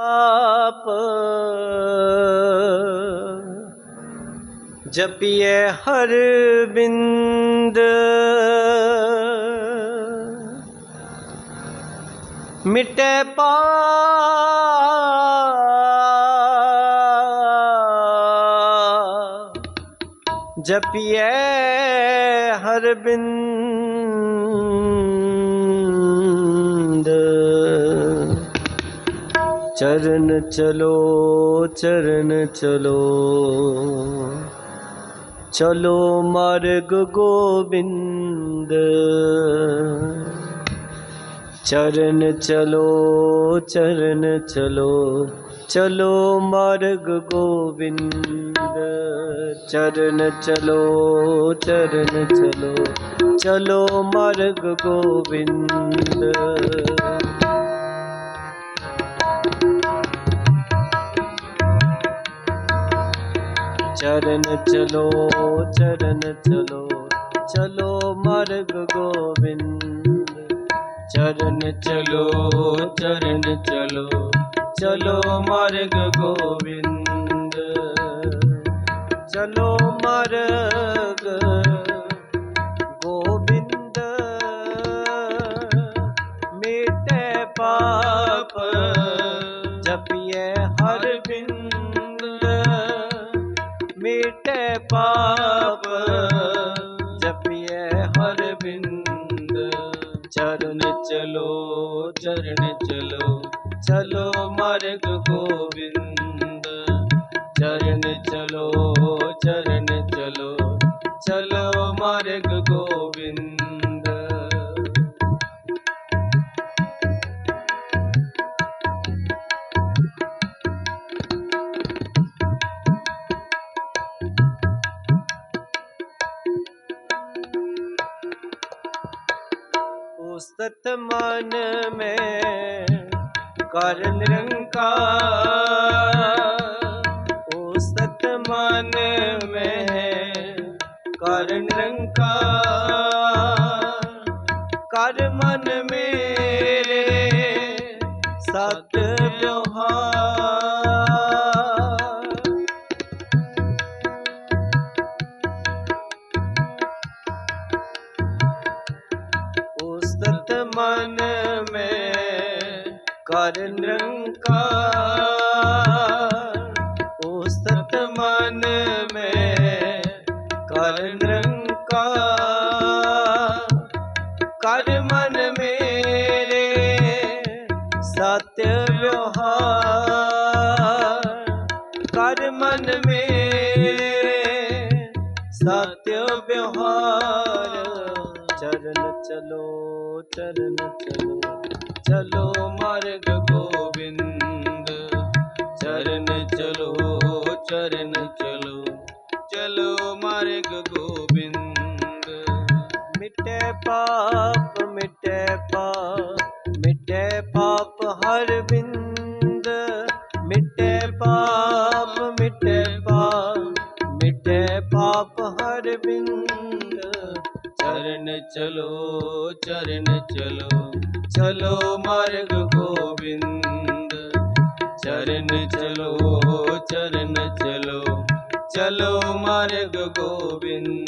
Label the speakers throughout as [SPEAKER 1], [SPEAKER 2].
[SPEAKER 1] ਆਪ। ਜਪੀਏ ਹਰ ਬਿੰਦ ਮਿਟੇ ਪਾ ਜਪੀਏ ਹਰ ਬਿੰਦ ਚਰਨ ਚਲੋ ਚਰਨ ਚਲੋ। ਚਲੋ ਮਾਰਗ ਗੋਬਿੰਦ। ਚਰਨ ਚਲੋ ਚਰਨ ਚਲੋ। ਚਲੋ ਮਾਰਗ ਗੋਬਿੰਦ। ਚਰਨ ਚਲੋ ਚਰਨ ਚਲੋ। ਚਲੋ ਮਾਰਗ ਗੋਬਿੰਦ। ਚਰਨ ਚਲੋ ਚਰਨ ਚਲੋ ਚਲੋ ਮਾਰਗ ਗੋਬਿੰਦ ਚਰਨ ਚਲੋ ਚਰਨ ਚਲੋ ਚਲੋ ਮਾਰਗ ਗੋਬਿੰਦ ਚਲੋ ਮਾਰਗ ਚਰਨ ਚਲੋ ਚਰਨ ਚਲੋ ਚਲੋ ਮਾਰਗ ਗੋਬਿੰਦ ਚਰਨ ਚਲੋ ਮਨ ਮੈਂ ਕਰ ਨਿਰੰਕਾਰ ਓ ਸਤ ਮਨ ਮੈਂ ਕਰ ਨਿਰੰਕਾਰ ਕਰ ਮਨ ਮੈਂ ਚਰਨ ਚਲੋ ਚਲੋ ਮਾਰਗ ਗੋਬਿੰਦ ਚਰਨ ਚਲੋ ਚਰਨ ਚਲੋ ਚਲੋ ਮਾਰਗ ਗੋਬਿੰਦ ਮਿਟੇ ਪਾਪ ਮਿਟੇ चलो चरण चलो चलो मार्ग गोविंद चरण चलो चरण चलो चलो मार्ग गोविंद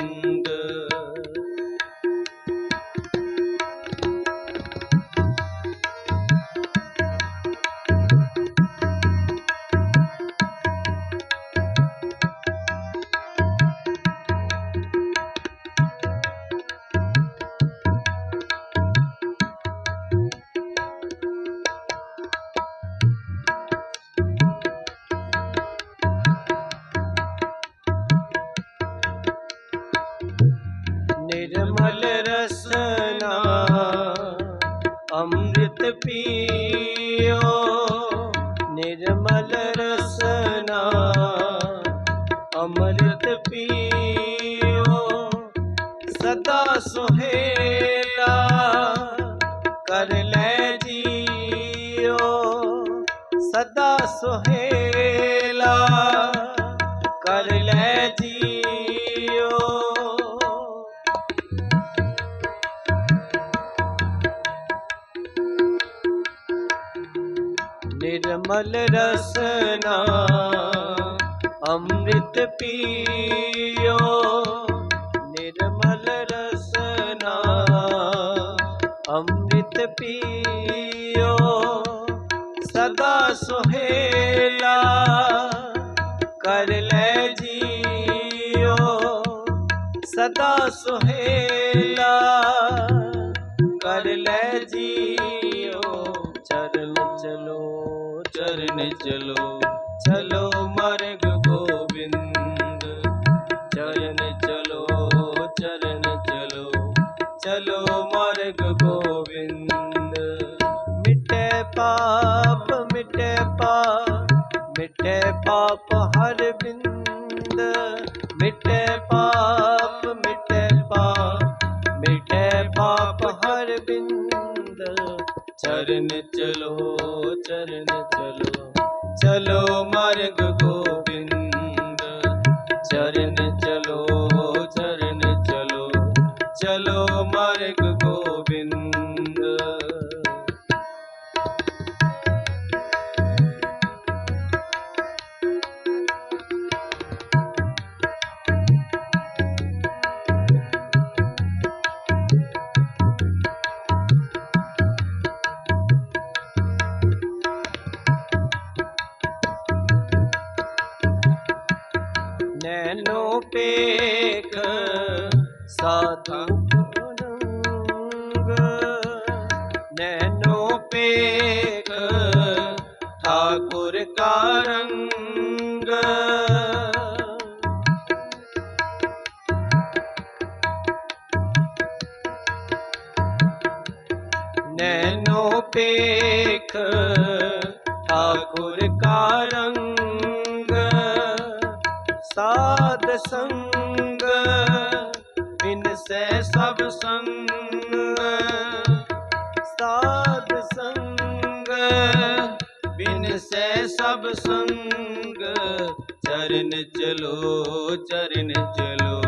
[SPEAKER 2] ਨਿਰਮਲ ਰਸਨਾ ਅੰਮ੍ਰਿਤ ਪੀਓ ਨਿਰਮਲ ਰਸਨਾ ਅੰਮ੍ਰਿਤ ਪੀਓ ਸਦਾ ਸੁਹੇਲਾ ਕਰ ਲੈ ਜੀਓ ਸਦਾ ਸੁਹੇਲਾ ਚਰਨ ਚਲੋ ਚਲੋ ਮਾਰਗ ਗੋਬਿੰਦ ਚਰਨ সাধু ਸੈ ਸਭ ਸੰਗ। ਚਰਨ ਚਲੋ ਚਰਨ ਚਲੋ।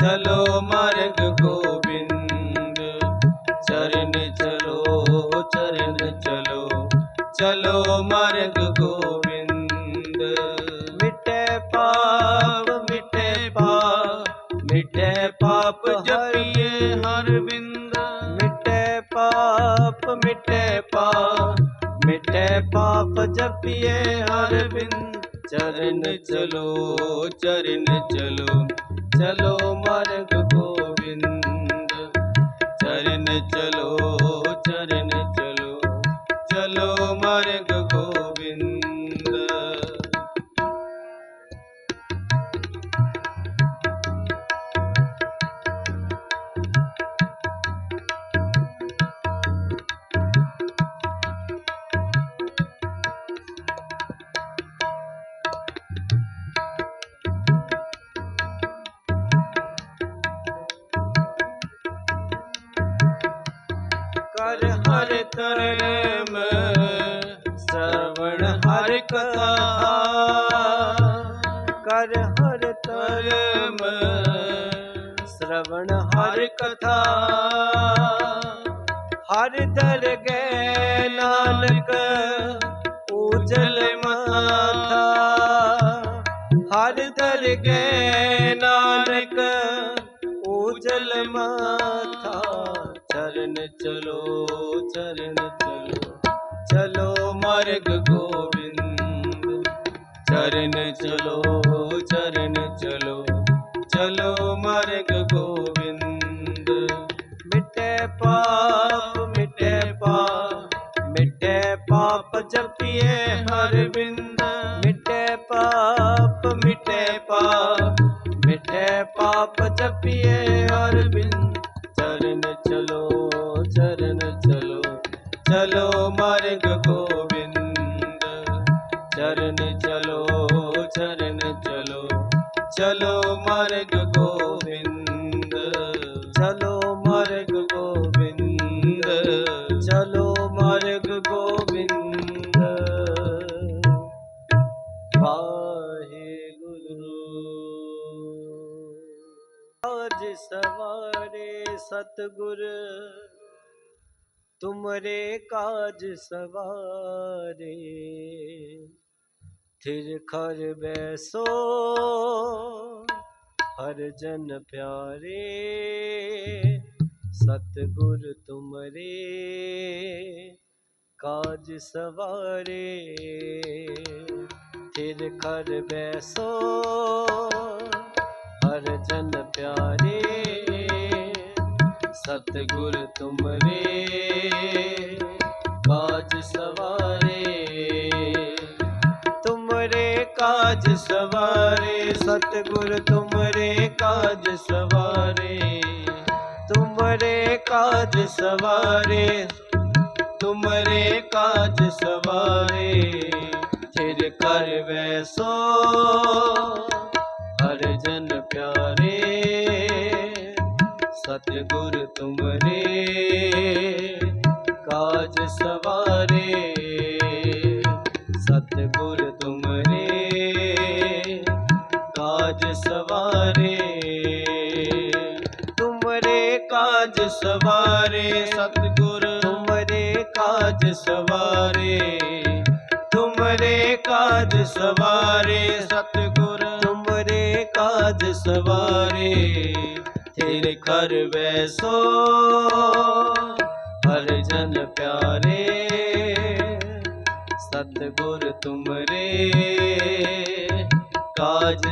[SPEAKER 2] ਚਲੋ ਮਾਰਗ ਗੋਬਿੰਦ। ਚਰਨ ਚਲੋ ਚਰਨ ਚਲੋ। ਮਿਟੇ ਪਾਪ ਜਪੀਏ ਹਰ ਬਿੰਦ ਚਰਨ ਚਲੋ ਚਰਨ ਚਲੋ ਚਲੋ ਮਾਰਗ ਗੋਬਿੰਦ। ਚਰਨ ਚਲੋ ਹਰ ਕਰਮ ਸਰਵਣ ਹਰ ਕਥਾ। ਕਰ ਹਰ ਕਰਮ ਸਰਵਣ ਹਰ ਕਥਾ। ਹਰ ਦਰਗਹਿ ਨਾਨਕ ਉਜਲ ਮਾਥਾ। ਹਰ ਦਰਗਹਿ ਨਾਨਕ ਉਜਲ ਮਾਥਾ। ਚਰਨ ਚਲੋ ਚਰਨ ਚਲੋ ਚਲੋ ਮਾਰਗ ਗੋਬਿੰਦ ਚਰਨ ਚਲੋ ਚਰਨ ਚਲੋ ਚਲੋ ਮਾਰਗ ਗੋਬਿੰਦ ਮਿਟੇ ਪਾਪ ਮਿਟੇ ਪਾਪ ਮਿਟੇ ਪਾਪ ਜਪੀਏ ਹਰ ਬਿੰਦ ਮਿਟੇ ਪਾਪ ਮਿਟੇ ਪਾਪ ਮਿਟੇ ਪਾਪ ਜਪੀਏ ਹਰ ਬਿੰਦ ਚਰਨ ਸਤਿਗੁਰ ਤੁਮਰੇ ਕਾਜ ਸਵਾਰੇ। ਥਿਰ ਖਰ ਬੈਸੋ, ਹਰ ਜਨ ਪਿਆਰੇ। ਸਤਿਗੁਰ ਤੁਮਰੇ ਕਾਜ ਸਵਾਰੇ। ਥਿਰ ਖਰ ਬੈਸੋ, ਹਰ ਜਨ ਪਿਆਰੇ। ਸਤਿਗੁਰ ਤੁਮਰੇ, ਕਾਜ ਸਵਾਰੇ। ਤੁਮਰੇ ਕਾਜ ਸਵਾਰੇ, ਸਤਿਗੁਰ ਤੁਮਰੇ ਕਾਜ ਸਵਾਰੇ। ਤੁਮਰੇ ਕਾਜ ਸਵਾਰੇ, ਤੁਮਰੇ ਕਾਜ ਸਵਾਰੇ। ਥਿਰ ਕਰ ਵੈਸੋ ਹਰ ਜਨ ਪਿਆਰੇ। ਸਤਿਗੁਰ ਤੁਮਰੇ ਕਾਜ ਸਵਾਰੇ। ਸਤਿਗੁਰ ਤੁਮਰੇ ਕਾਜ ਸਵਾਰੇ। ਤੁਮਰੇ ਕਾਜ ਸਵਾਰੇ, ਸਤਿਗੁਰ ਤੁਮਰੇ ਕਾਜ ਸਵਾਰੇ। ਤੁਮਰੇ ਕਾਜ ਸਵਾਰੇ, ਸਤਿਗੁਰ ਤੁਮਰੇ ਕਾਜ ਸਵਾਰੇ। ਤੇਰੇ ਘਰ ਵੈਸੋ ਹਰ ਜਨ ਪਿਆਰੇ ਸਤਿਗੁਰ ਤੁਮਰੇ ਕਾਜ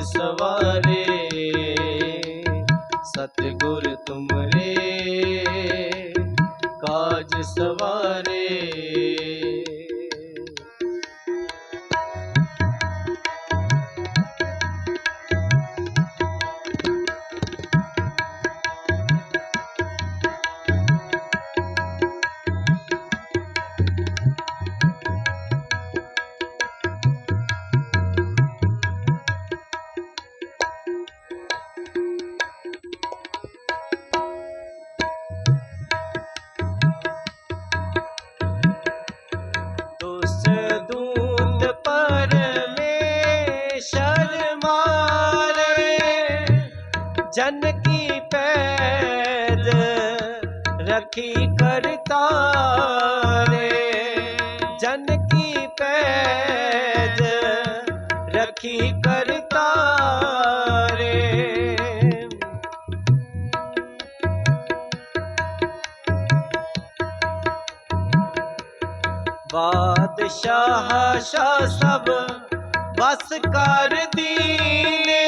[SPEAKER 2] ਰਖੀ ਕਰਤਾਰੇ ਜਨ ਕੀ ਪੈਜ ਰਖੀ ਕਰਤਾਰੇ ਬਾਦਸ਼ਾਹ ਸ਼ਾਹ ਸਭ ਬਸ ਕਰ ਦੀਨੇ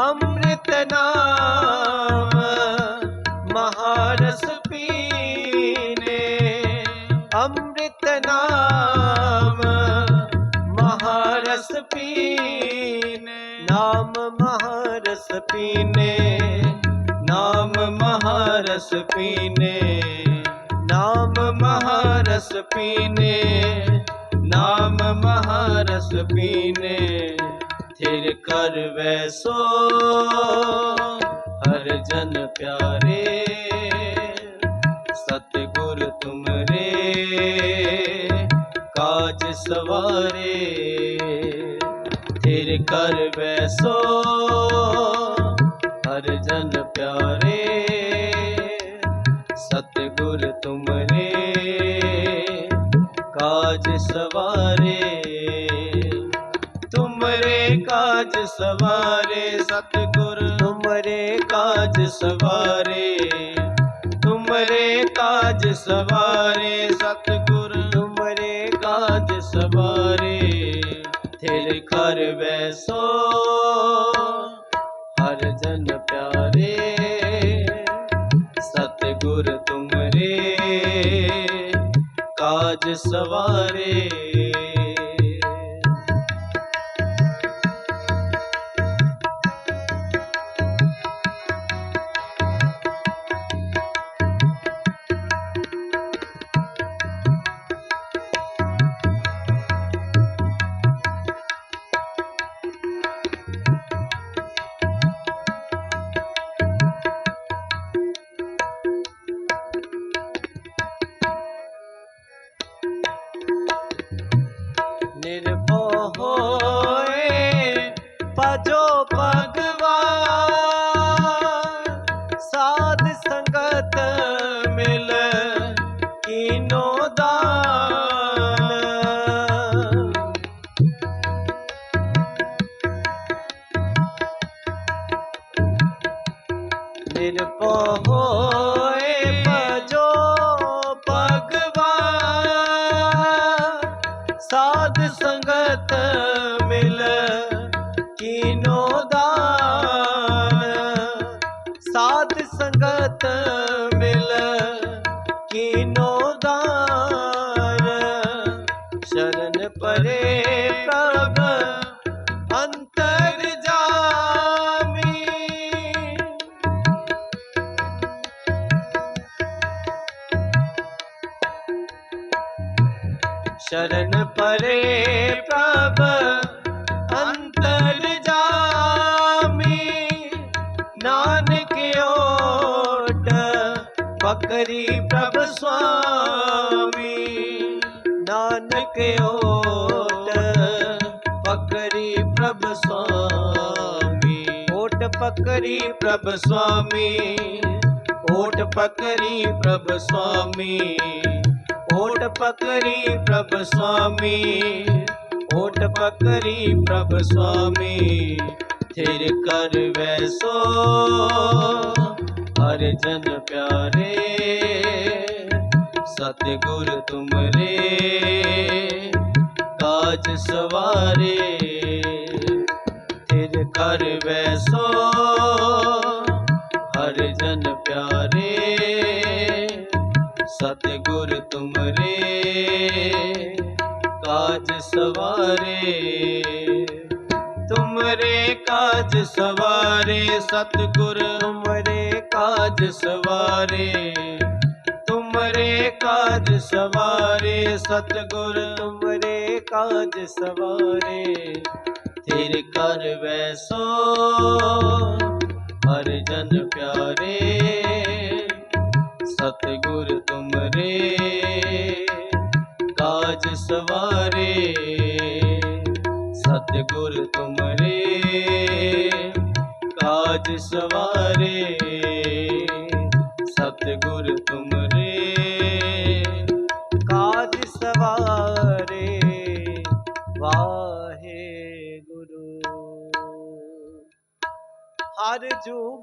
[SPEAKER 2] ਅੰਮ੍ਰਿਤ ਨਾਮ ਪੀਨੇ, ਨਾਮ ਮਹਾਰਸ ਪੀਨੇ, ਨਾਮ ਮਹਾਰਸ ਪੀਨੇ, ਥਿਰ ਕਰ ਵੈਸੋ ਹਰ ਜਨ ਪਿਆਰੇ, ਸਤਿਗੁਰ ਤੁਮਰੇ, ਕਾਜ ਸਵਾਰੇ, ਥਿਰ ਕਰ ਵੈਸੋ ਸਤਿਗੁਰ ਤੁਮਰੇ ਕਾਜ ਸਵਾਰੇ ਤੁਮਰੇ ਕਾਜ ਸਵਾਰੇ ਸਤਿਗੁਰ ਤੁਮਰੇ ਕਾਜ ਸਵਾਰੇ ਤੁਮਰੇ ਕਾਜ ਸਵਾਰੇ ਸਤਿਗੁਰ ਤੁਮਰੇ ਕਾਜ ਸਵਾਰੇ ਥਿਰ ਕਰ ਵੈਸੋ ਹਰ ਜਨ ਕਾਜ ਸਵਾਰੇ ਨਾਨਕ ਓਟ ਪਕਰੀ ਪ੍ਰਭ ਸੁਆਮੀ। ਓਟ ਪਕਰੀ ਪ੍ਰਭ ਸੁਆਮੀ। ਓਟ ਪਕਰੀ ਪ੍ਰਭ ਸੁਆਮੀ। ਓਟ ਪਕਰੀ ਪ੍ਰਭ ਸੁਆਮੀ। ਓਟ ਪਕਰੀ ਪ੍ਰਭ ਸੁਆਮੀ। ਥਿਰ ਕਰ ਵੈਸੋ ਹਰ ਜਨ ਪਿਆਰੇ। ਸਤਿਗੁਰ ਤੁਮਰੇ, ਕਾਜ ਸਵਾਰੇ ਤੇਰੇ ਕਰ ਵੈਸੋ ਹਰ ਜਨ ਪਿਆਰੇ। ਸਤਿਗੁਰ ਤੁਮਰੇ, ਕਾਜ ਸਵਾਰੇ, ਤੁਮਰੇ ਕਾਜ ਸਵਾਰੇ, ਸਤਿਗੁਰ ਤੁਮਰੇ ਕਾਜ ਸਵਾਰੇ। ਤੁਮਰੇ ਕਾਜ ਸਵਾਰੇ, ਸਤਗੁਰ ਤੁਮਰੇ ਕਾਜ ਸਵਾਰੇ। ਤੇਰੇ ਕਰ ਵੈਸੋ ਹਰ ਜਨ ਪਿਆਰੇ, ਸਤਗੁਰ ਤੁਮਰੇ ਕਾਜ ਸਵਾਰੇ। ਸਤਗੁਰ ਤੁਮਰੇ ਕਾਜ ਸਵਾਰੇ। do.